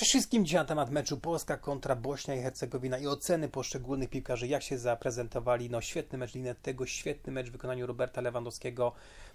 Cześć wszystkim, dzisiaj na temat meczu Polska kontra Bośnia i Hercegowina i oceny poszczególnych piłkarzy, jak się zaprezentowali. No świetny mecz tego, świetny mecz w wykonaniu Roberta Lewandowskiego.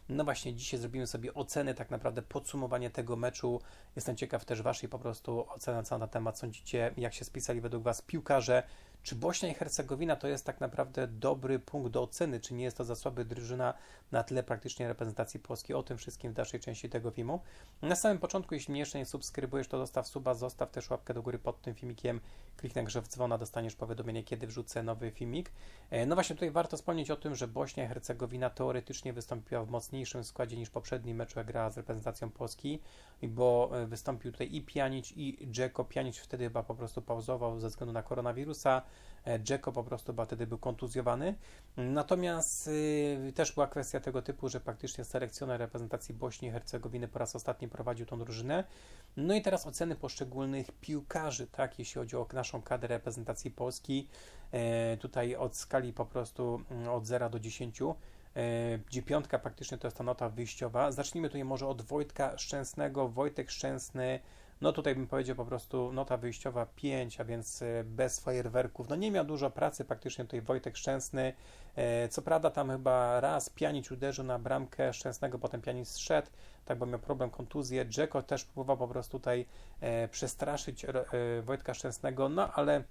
No właśnie, dzisiaj zrobimy sobie oceny, tak naprawdę podsumowanie tego meczu. Jestem ciekaw też Waszej po prostu oceny, na temat sądzicie, jak się spisali według Was piłkarze. Czy Bośnia i Hercegowina to jest tak naprawdę dobry punkt do oceny, czy nie jest to za słaby drużyna na tle praktycznie reprezentacji Polski? O tym wszystkim w dalszej części tego filmu. Na samym początku, jeśli jeszcze nie subskrybujesz, to zostaw suba, zostaw też łapkę do góry pod tym filmikiem, kliknij grzew dzwona, dostaniesz powiadomienie, kiedy wrzucę nowy filmik. E, no właśnie tutaj warto wspomnieć o tym, że Bośnia i Hercegowina teoretycznie wystąpiła w mocniejszym składzie niż poprzedni mecz, jak grała z reprezentacją Polski, bo e, wystąpił tutaj i Pjanic i Dzeko. Pjanic wtedy chyba po prostu pauzował ze względu na koronawirusa, E, Dzeko po prostu chyba wtedy był kontuzjowany. Natomiast y, też była kwestia tego typu, że praktycznie selekcjoner reprezentacji Bośni i Hercegowiny po raz ostatni prowadził tą drużynę. No i teraz oceny poszczególnych piłkarzy, tak, jeśli chodzi o naszą kadrę reprezentacji Polski. E, tutaj od skali po prostu mm, od 0 do 10 e, gdzie piątka praktycznie to jest ta nota wyjściowa. Zacznijmy tutaj może od Wojtka Szczęsnego. Wojtek Szczęsny no tutaj bym powiedział po prostu nota wyjściowa 5, a więc e, bez fajerwerków. No nie miał dużo pracy praktycznie tutaj Wojtek Szczęsny. E, co prawda tam chyba raz Pianic uderzył na bramkę Szczęsnego, potem Pianic zszedł, tak bo miał problem, kontuzję. Dzeko też próbował po prostu tutaj e, przestraszyć Wojtka Szczęsnego, no ale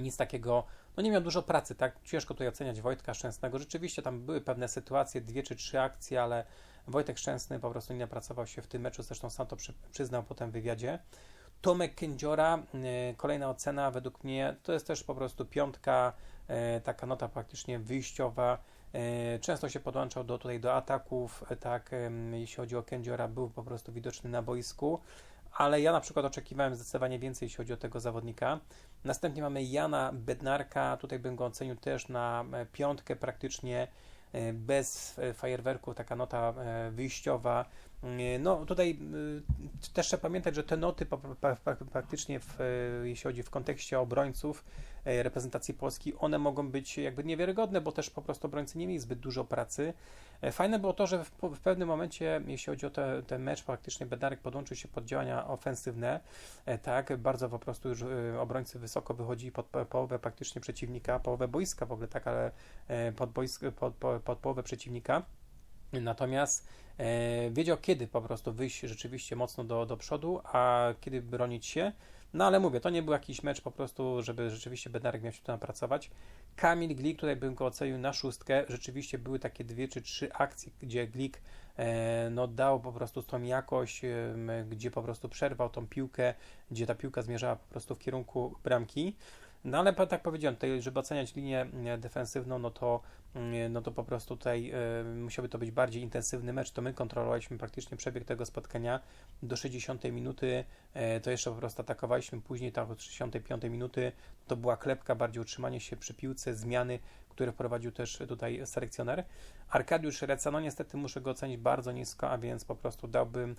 nic takiego, no nie miał dużo pracy, tak? Ciężko tutaj oceniać Wojtka Szczęsnego. Rzeczywiście tam były pewne sytuacje, dwie czy trzy akcje, ale Wojtek Szczęsny po prostu nie napracował się w tym meczu, zresztą sam to przy, przyznał potem w wywiadzie. Tomek Kędziora, y, kolejna ocena według mnie, to jest też po prostu piątka, y, taka nota praktycznie wyjściowa. Y, często się podłączał do, tutaj do ataków, tak, jeśli chodzi o Kędziora, był po prostu widoczny na boisku, ale ja na przykład oczekiwałem zdecydowanie więcej, jeśli chodzi o tego zawodnika. Następnie mamy Jana Bednarka, tutaj bym go ocenił też na e, piątkę praktycznie, E, bez e, fajerwerków, taka nota wyjściowa. No tutaj też trzeba pamiętać, że te noty praktycznie w, jeśli chodzi w kontekście obrońców reprezentacji Polski, one mogą być jakby niewiarygodne, bo też po prostu obrońcy nie mieli zbyt dużo pracy. Fajne było to, że w, w pewnym momencie, jeśli chodzi o te, ten mecz, faktycznie Bedarek podłączył się pod działania ofensywne, tak, bardzo po prostu już obrońcy wysoko wychodzili pod połowę praktycznie przeciwnika, połowę boiska w ogóle, tak, ale pod, boisk, pod, pod, pod połowę przeciwnika. Natomiast e, wiedział, kiedy po prostu wyjść rzeczywiście mocno do, do przodu, a kiedy bronić się. No ale mówię, to nie był jakiś mecz po prostu, żeby rzeczywiście Bednarek miał się tu napracować. Kamil Glik, tutaj bym go ocenił na szóstkę. Rzeczywiście były takie dwie czy trzy akcje, gdzie Glik e, no, dał po prostu tą jakość, e, gdzie po prostu przerwał tą piłkę, gdzie ta piłka zmierzała po prostu w kierunku bramki. No ale tak powiedziałem, tutaj, żeby oceniać linię e, defensywną, no to, mm, no to po prostu tutaj y, musiałby to być bardziej intensywny mecz. To my kontrolowaliśmy praktycznie przebieg tego spotkania do 60 minuty, to jeszcze po prostu atakowaliśmy później, tak od 65 minuty to była klepka, bardziej utrzymanie się przy piłce, zmiany, które wprowadził też tutaj selekcjoner. Arkadiusz Reca, no niestety muszę go ocenić bardzo nisko, a więc po prostu dałbym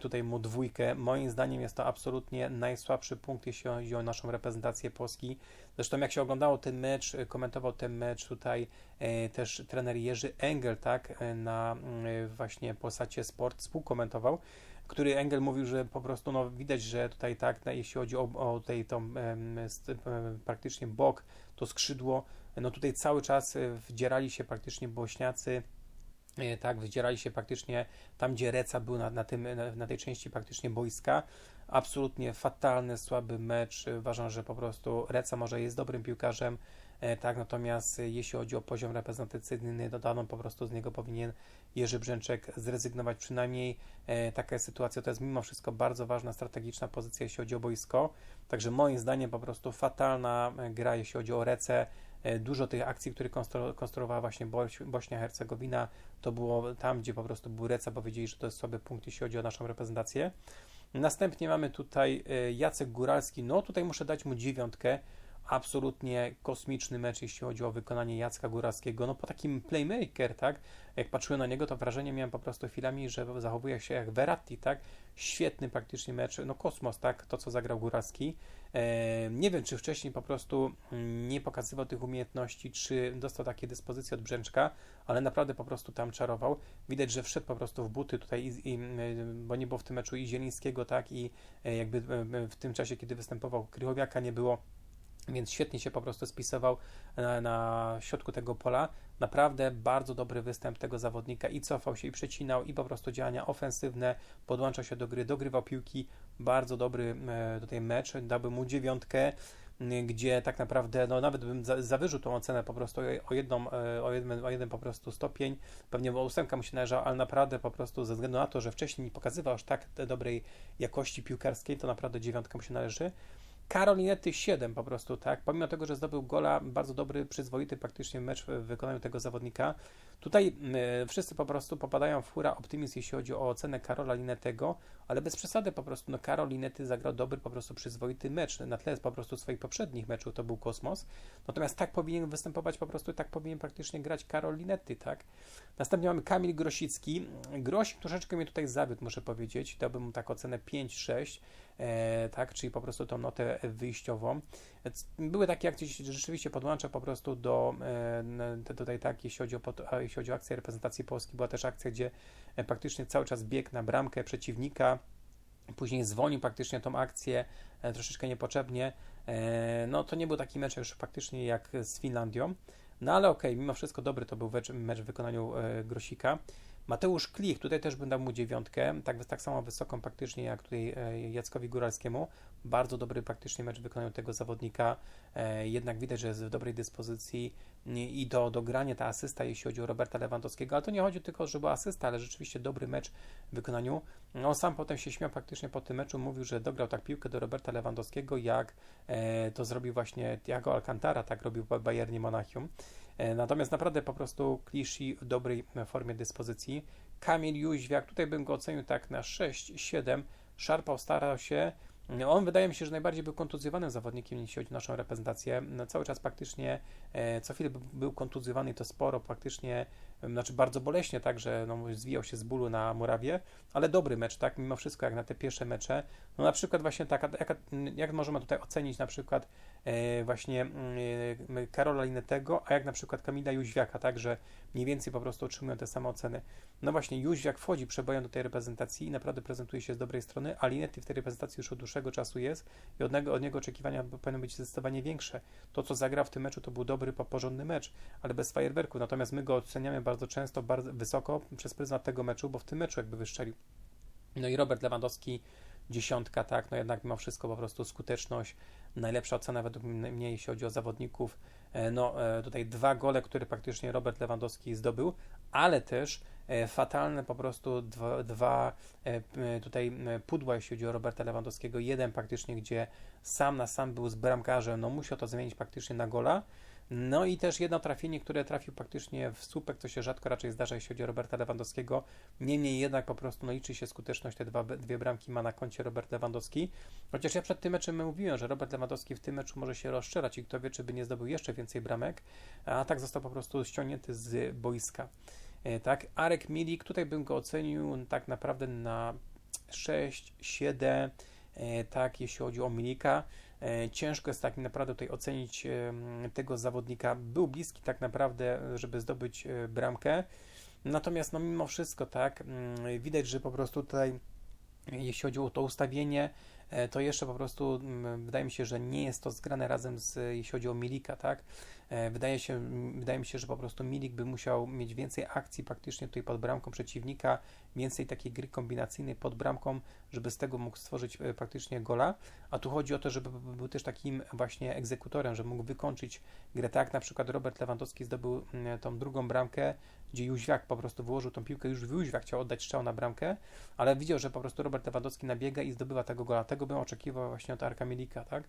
tutaj mu dwójkę. Moim zdaniem jest to absolutnie najsłabszy punkt, jeśli chodzi o naszą reprezentację Polski. Zresztą jak się oglądało ten mecz, komentował ten mecz tutaj e, też trener Jerzy Engel, tak, e, na e, właśnie Polsacie Sport współkomentował który Engel mówił, że po prostu no, widać, że tutaj tak, jeśli chodzi o, o tej, tą, praktycznie bok, to skrzydło, no tutaj cały czas e, wdzierali się praktycznie bośniacy e, tak, wydzierali się praktycznie tam, gdzie Reca był na, na, tym, na, tej części praktycznie boiska. Absolutnie fatalny, słaby mecz. Uważam, że po prostu Reca może jest dobrym piłkarzem, E, tak, natomiast e, jeśli chodzi o poziom reprezentacyjny, dodaną po prostu z niego powinien Jerzy Brzęczek zrezygnować przynajmniej. E, taka jest sytuacja, to jest mimo wszystko bardzo ważna strategiczna pozycja, jeśli chodzi o boisko. Także moim zdaniem po prostu fatalna gra, jeśli chodzi o Recę. Dużo tych akcji, które konstruowała właśnie Bośnia-Hercegowina, to było tam, gdzie po prostu był Reca, powiedzieli, że to jest słaby punkt, jeśli chodzi o naszą reprezentację. Następnie mamy tutaj Jacek Góralski, no tutaj muszę dać mu dziewiątkę, absolutnie kosmiczny mecz, jeśli chodzi o wykonanie Jacka Góralskiego. No po takim playmaker, tak? Jak patrzyłem na niego, to wrażenie miałem po prostu chwilami, że zachowuje się jak Verratti, tak? Świetny praktycznie mecz, no kosmos, tak? To, co zagrał Góralski. E, nie wiem, czy wcześniej po prostu nie pokazywał tych umiejętności, czy dostał takie dyspozycje od Brzęczka, ale naprawdę po prostu tam czarował. Widać, że wszedł po prostu w buty tutaj, i, i, bo nie było w tym meczu i Zielińskiego, tak? I e, jakby w tym czasie, kiedy występował Krychowiaka, nie było więc świetnie się po prostu spisował na, na, środku tego pola. Naprawdę bardzo dobry występ tego zawodnika i cofał się i przecinał i po prostu działania ofensywne, podłączał się do gry, dogrywał piłki. Bardzo dobry e, tutaj mecz, dałbym mu dziewiątkę gdzie tak naprawdę, no nawet bym za, zawyżył tą ocenę po prostu o, jedną, e, o, jeden, o jeden po prostu stopień, pewnie o ósemka mu się należała, ale naprawdę po prostu ze względu na to, że wcześniej nie pokazywał aż tak dobrej jakości piłkarskiej, to naprawdę dziewiątka mu się należy. Karolinety 7 po prostu, tak? Pomimo tego, że zdobył gola, bardzo dobry, przyzwoity praktycznie mecz w wykonaniu tego zawodnika. Tutaj y, wszyscy po prostu popadają w hura optymizm, jeśli chodzi o ocenę Karola Linetego, ale bez przesady po prostu, no Karol Linety zagrał dobry, po prostu przyzwoity mecz, na tle po prostu swoich poprzednich meczów to był kosmos, natomiast tak powinien występować po prostu, tak powinien praktycznie grać Karol Linety, tak? Następnie mamy Kamil Grosicki. Grosik troszeczkę mnie tutaj zawiódł, muszę powiedzieć, dałbym mu tak ocenę 5-6, e, tak, czyli po prostu tą notę wyjściową. Były takie akcje, rzeczywiście podłącza po prostu do e, tutaj tak, jeśli chodzi, o, jeśli chodzi o akcję reprezentacji Polski, była też akcja, gdzie e, praktycznie cały czas biegł na bramkę przeciwnika, później zwolnił praktycznie tą akcję e, troszeczkę niepotrzebnie. No to nie był taki mecz już faktycznie jak z Finlandią. No ale okej, okay, mimo wszystko dobry to był mecz, w wykonaniu Grosika. Mateusz Klich, tutaj też dał mu dziewiątkę, tak, tak samo wysoką praktycznie jak tutaj e, Jackowi Góralskiemu. Bardzo dobry praktycznie mecz w wykonaniu tego zawodnika, e, jednak widać, że jest w dobrej dyspozycji i do, do grania ta asysta, jeśli chodzi o Roberta Lewandowskiego, ale to nie chodzi tylko, że była asysta, ale rzeczywiście dobry mecz w wykonaniu. On sam potem się śmiał praktycznie po tym meczu, mówił, że dograł tak piłkę do Roberta Lewandowskiego, jak e, to zrobił właśnie Thiago Alcantara, tak robił w Bayernie Monachium. E, natomiast naprawdę po prostu Kliszy w dobrej formie dyspozycji. Kamil Jóźwiak, tutaj bym go ocenił tak na 6-7. Szarpał, starał się. On wydaje mi się, że najbardziej był kontuzjowanym zawodnikiem, jeśli chodzi o naszą reprezentację. No, cały czas praktycznie e, co chwilę był kontuzjowany to sporo, praktycznie, znaczy bardzo boleśnie, tak, że no, zwijał się z bólu na murawie, ale dobry mecz, tak, mimo wszystko, jak na te pierwsze mecze. No na przykład właśnie tak, jak, jak możemy tutaj ocenić na przykład E, właśnie mm, e, Karola Linetego, a jak na przykład Kamila Jóźwiaka, tak, że mniej więcej po prostu otrzymują te same oceny. No właśnie, Jóźwiak wchodzi przebojem do tej reprezentacji i naprawdę prezentuje się z dobrej strony, a Linetti w tej reprezentacji już od dłuższego czasu jest i od niego, od niego oczekiwania powinny być zdecydowanie większe. To, co zagrał w tym meczu, to był dobry, porządny mecz, ale bez fajerwerku. Natomiast my go oceniamy bardzo często, bardzo wysoko przez pryzmat tego meczu, bo w tym meczu jakby wyszczelił. No i Robert Lewandowski dziesiątka, tak, no jednak mimo wszystko po prostu skuteczność, najlepsza ocena według mnie, jeśli chodzi o zawodników, e, no e, tutaj dwa gole, które praktycznie Robert Lewandowski zdobył, ale też e, fatalne po prostu dwa, dwa tutaj pudła, jeśli chodzi o Roberta Lewandowskiego, jeden praktycznie, gdzie sam na sam był z bramkarzem, no musiał to zmienić praktycznie na gola, no i też jedno trafienie, które trafił praktycznie w słupek, co się rzadko raczej zdarza, jeśli chodzi o Roberta Lewandowskiego. Niemniej jednak po prostu no, liczy się skuteczność, te dwa, dwie bramki ma na koncie Robert Lewandowski. Chociaż ja przed tym meczem mówiłem, że Robert Lewandowski w tym meczu może się rozszerzać i kto wie, czy by nie zdobył jeszcze więcej bramek, a tak został po prostu ściągnięty z boiska. E, tak, Arek Milik, tutaj bym go ocenił tak naprawdę na 6, 7, e, tak, jeśli chodzi o Milika. E, ciężko jest tak naprawdę tutaj ocenić tego zawodnika. Był bliski tak naprawdę, żeby zdobyć e, bramkę. Natomiast no mimo wszystko tak, mm, widać, że po prostu tutaj jeśli chodzi o to ustawienie, e, to jeszcze po prostu mm, wydaje mi się, że nie jest to zgrane razem z, jeśli chodzi o Milika, tak? E, wydaje, się, wydaje mi się, że po prostu Milik by musiał mieć więcej akcji praktycznie tutaj pod bramką przeciwnika, więcej takiej gry kombinacyjnej pod bramką, żeby z tego mógł stworzyć e, praktycznie gola. A tu chodzi o to, żeby był też takim właśnie egzekutorem, że mógł wykończyć grę tak. Na przykład Robert Lewandowski zdobył tą drugą bramkę, gdzie Jóźwiak po prostu wyłożył tą piłkę, już Jóźwiak chciał oddać strzał na bramkę, ale widział, że po prostu Robert Lewandowski nabiega i zdobywa tego gola. Tego bym oczekiwał właśnie od Arka Milika, tak?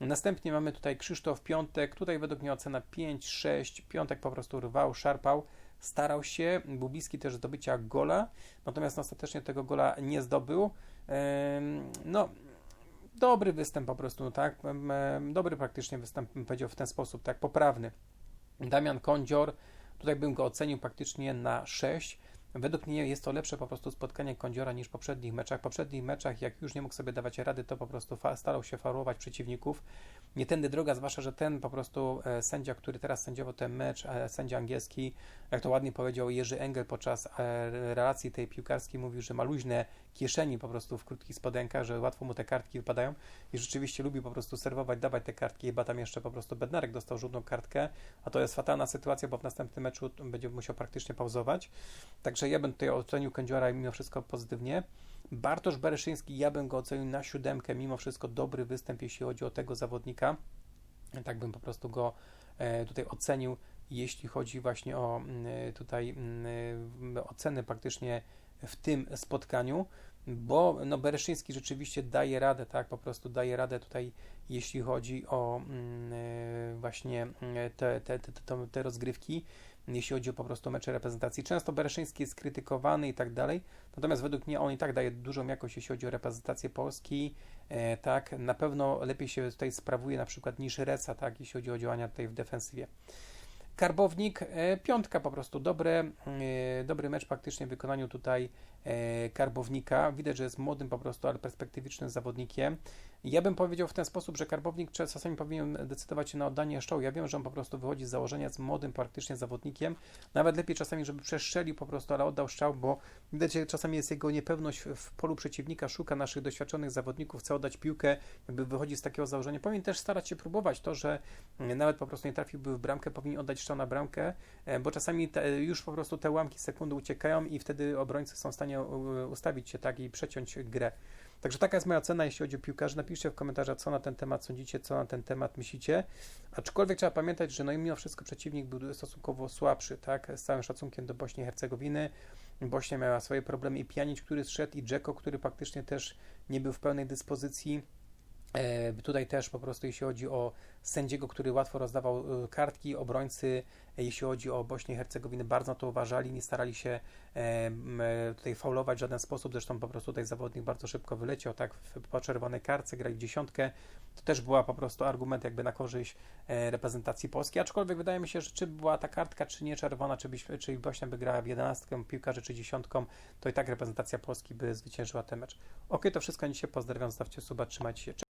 Następnie mamy tutaj Krzysztof Piątek, tutaj według mnie ocena 5, 6, Piątek po prostu rwał, szarpał, starał się, był bliski też zdobycia gola, natomiast ostatecznie tego gola nie zdobył. No, dobry występ po prostu, tak, dobry praktycznie występ, bym powiedział w ten sposób, tak, poprawny. Damian Kądzior, tutaj bym go ocenił praktycznie na 6. Według mnie jest to lepsze po prostu spotkanie Kądziora niż w poprzednich meczach. W poprzednich meczach, jak już nie mógł sobie dawać rady, to po prostu starał się faulować przeciwników. Nie tędy droga, zwłaszcza, że ten po prostu e, sędzia, który teraz sędziował ten mecz, e, sędzia angielski, jak to ładnie powiedział Jerzy Engel podczas e, relacji tej piłkarskiej, mówił, że ma luźne kieszeni po prostu w krótkich spodenkach, że łatwo mu te kartki wypadają i rzeczywiście lubi po prostu serwować, dawać te kartki, chyba tam jeszcze po prostu Bednarek dostał żółtą kartkę, a to jest fatalna sytuacja, bo w następnym meczu będzie musiał praktycznie pauzować. Także ja bym tutaj ocenił Kędziora mimo wszystko pozytywnie. Bartosz Bereszyński, ja bym go ocenił na siódemkę, mimo wszystko dobry występ, jeśli chodzi o tego zawodnika. Tak bym po prostu go e, tutaj ocenił, jeśli chodzi właśnie o mm, tutaj mm, oceny praktycznie w tym spotkaniu, bo no, Bereszyński rzeczywiście daje radę, tak, po prostu daje radę tutaj, jeśli chodzi o e, właśnie te, te, te, te rozgrywki, jeśli chodzi o po prostu mecze reprezentacji. Często Bereszyński jest krytykowany i tak dalej, natomiast według mnie on i tak daje dużą jakość, jeśli chodzi o reprezentację Polski, e, tak, na pewno lepiej się tutaj sprawuje na przykład niż Reca, tak, jeśli chodzi o działania tutaj w defensywie. Karbownik, e, piątka po prostu, dobre, e, dobry mecz praktycznie w wykonaniu tutaj Karbownika. Widać, że jest młodym po prostu, ale perspektywicznym zawodnikiem. Ja bym powiedział w ten sposób, że Karbownik czasami powinien decydować się na oddanie show. Ja wiem, że on po prostu wychodzi z założenia z młodym praktycznie zawodnikiem. Nawet lepiej czasami, żeby przestrzelił po prostu, ale oddał strzał, bo widać, że czasami jest jego niepewność w- polu przeciwnika, szuka naszych doświadczonych zawodników, chce oddać piłkę, jakby wychodzi z takiego założenia. Powinien też starać się próbować to, że nawet po prostu nie trafiłby w bramkę, powinien oddać strzał na bramkę, e, bo czasami te, już po prostu te ułamki sekundy uciekają i wtedy obrońcy są w stanie u- ustawić się tak i przeciąć grę. Także taka jest moja ocena, jeśli chodzi o piłkarzy. Napiszcie w komentarzach, co na ten temat sądzicie, co na ten temat myślicie. Aczkolwiek trzeba pamiętać, że no i mimo wszystko przeciwnik był stosunkowo słabszy, tak? Z całym szacunkiem do Bośni i Hercegowiny. Bośnia miała swoje problemy i Pjanić, który zszedł, i Dzeko, który praktycznie też nie był w pełnej dyspozycji. E, Tutaj też po prostu jeśli chodzi o sędziego, który łatwo rozdawał e, kartki, obrońcy, e, jeśli chodzi o Bośnię i Hercegowinę, bardzo to uważali, nie starali się tutaj faulować w żaden sposób, zresztą po prostu tutaj zawodnik bardzo szybko wyleciał, tak, po czerwonej kartce grali dziesiątkę, to też była po prostu argument jakby na korzyść reprezentacji Polski, aczkolwiek wydaje mi się, że czy była ta kartka, czy nie czerwona, czy, byś, czy Bośnia by grała w jedenastkę piłkarzy, czy dziesiątką, to i tak reprezentacja Polski by zwyciężyła ten mecz. Ok, to wszystko na dzisiaj, pozdrawiam, zostawcie suba, trzymajcie się.